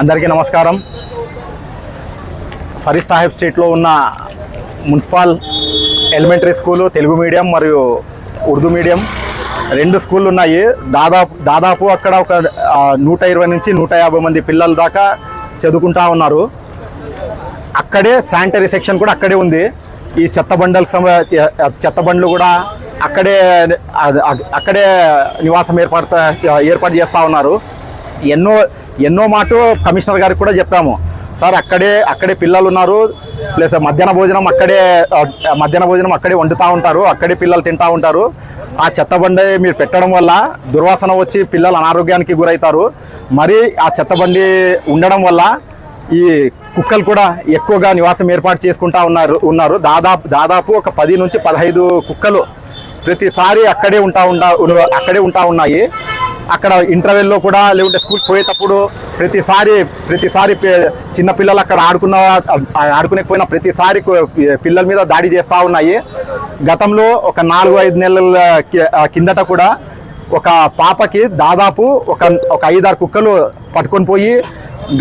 అందరికీ నమస్కారం. ఫరీద్ సాహెబ్ స్ట్రీట్లో ఉన్న municipal elementary school Telugu medium మరియు ఉర్దూ మీడియం రెండు స్కూళ్ళు ఉన్నాయి. దాదాపు దాదాపు అక్కడ ఒక నూట ఇరవై నుంచి నూట యాభై మంది పిల్లల దాకా చదువుకుంటా ఉన్నారు. అక్కడే శానిటరీ సెక్షన్ కూడా అక్కడే ఉంది. ఈ చెత్త బండలకు సంబ చెత్త బండ్లు కూడా అక్కడే అక్కడే నివాసం ఏర్పడతా ఏర్పాటు చేస్తూ ఉన్నారు. ఎన్నో ఎన్నో మాట కమిషనర్ గారికి కూడా చెప్పాము. సార్ అక్కడే అక్కడే పిల్లలు ఉన్నారు. ప్లస్ మధ్యాహ్న భోజనం అక్కడే మధ్యాహ్న భోజనం అక్కడే వండుతూ ఉంటారు. అక్కడే పిల్లలు తింటూ ఉంటారు. ఆ చెత్త బండి మీరు పెట్టడం వల్ల దుర్వాసన వచ్చి పిల్లలు అనారోగ్యానికి గురవుతారు. మరి ఆ చెత్త బండి ఉండడం వల్ల ఈ కుక్కలు కూడా ఎక్కువగా నివాసం ఏర్పాటు చేసుకుంటా ఉన్నారు ఉన్నారు. దాదాపు దాదాపు ఒక పది నుంచి పదహైదు కుక్కలు ప్రతిసారి అక్కడే ఉంటా ఉండా అక్కడే ఉంటా ఉన్నాయి. అక్కడ ఇంటర్వెల్లో కూడా లేకుంటే స్కూల్ పోయేటప్పుడు ప్రతిసారి ప్రతిసారి చిన్నపిల్లలు అక్కడ ఆడుకున్న ఆడుకునేకపోయినా ప్రతిసారి పిల్లల మీద దాడి చేస్తూ ఉన్నాయి. గతంలో ఒక నాలుగు ఐదు నెలల కిందట కూడా ఒక పాపకి దాదాపు ఒక ఒక ఐదారు కుక్కలు పట్టుకొని పోయి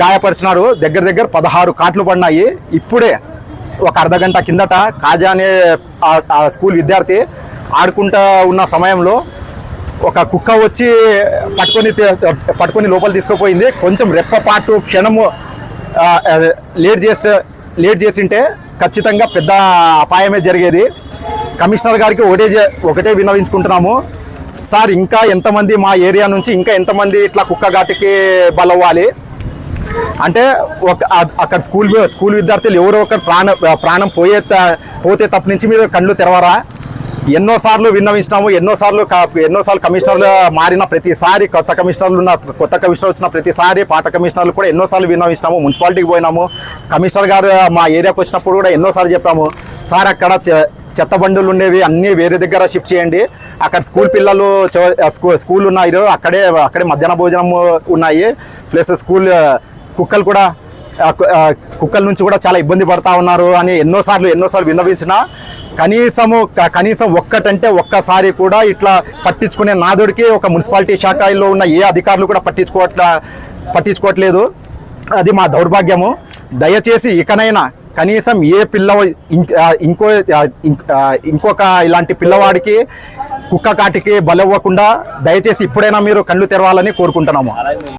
గాయపరిచినాడు. దగ్గర దగ్గర పదహారు కాట్లు పడినాయి. ఇప్పుడే ఒక అర్ధ గంట కిందట కాజా అనే ఆ- స్కూల్ విద్యార్థి ఆడుకుంటా ఉన్న సమయంలో ఒక కుక్క వచ్చి పట్టుకొని పట్టుకొని లోపల తీసుకుపోయింది. కొంచెం రెప్పపాటు క్షణము లేట్ చేస్తే లేట్ చేసింటే ఖచ్చితంగా పెద్ద అపాయమే జరిగేది. కమిషనర్ గారికి ఒకటే ఒకటే విన్నవించుకుంటున్నాము. సార్ ఇంకా ఎంతమంది మా ఏరియా నుంచి ఇంకా ఎంతమంది ఇట్లా కుక్క ఘాటికి బలవ్వాలి? అంటే ఒక అక్కడ స్కూల్ స్కూల్ విద్యార్థులు ఎవరో ఒకరు ప్రాణ ప్రాణం పోయే త- పోతే తప్ప నుంచి మీరు కళ్ళు తెరవరా? ఎన్నోసార్లు విన్నవించినాము ఎన్నోసార్లు ఎన్నోసార్లు కమిషనర్లు మారిన ప్రతిసారి కొత్త కమిషనర్లు ఉన్న కొత్త కమిషనర్ వచ్చిన ప్రతిసారి పాత కమిషనర్లు కూడా ఎన్నోసార్లు విన్నవించినాము మున్సిపాలిటీకి పోయినాము. కమిషనర్ గారు మా ఏరియాకి వచ్చినప్పుడు కూడా ఎన్నోసార్లు చెప్పాము సార్ అక్కడ చె- చెత్త బండులు ఉండేవి అన్నీ వేరే దగ్గర షిఫ్ట్ చేయండి. అక్కడ స్కూల్ పిల్లలు స్కూ- స్కూల్ ఉన్నాయి అక్కడే అక్కడే మధ్యాహ్న భోజనం ఉన్నాయి. ప్లస్ స్కూల్ కుక్కలు కూడా కుక్కల నుంచి కూడా చాలా ఇబ్బంది పడతా ఉన్నారు అని ఎన్నోసార్లు ఎన్నోసార్లు విన్నవించిన కనీసము కనీసం ఒక్కటంటే ఒక్కసారి కూడా ఇట్లా పట్టించుకునే నాదుడికి ఒక మున్సిపాలిటీ శాఖలో ఉన్న ఏ అధికారులు కూడా పట్టించుకోవట్ల పట్టించుకోవట్లేదు. అది మా దౌర్భాగ్యము. దయచేసి ఇకనైనా కనీసం ఏ పిల్ల ఇంకో ఇంకొక ఇలాంటి పిల్లవాడికి కుక్క కాటికి బలవ్వకుండా దయచేసి ఇప్పుడైనా మీరు కళ్ళు తెరవాలని కోరుకుంటున్నాము.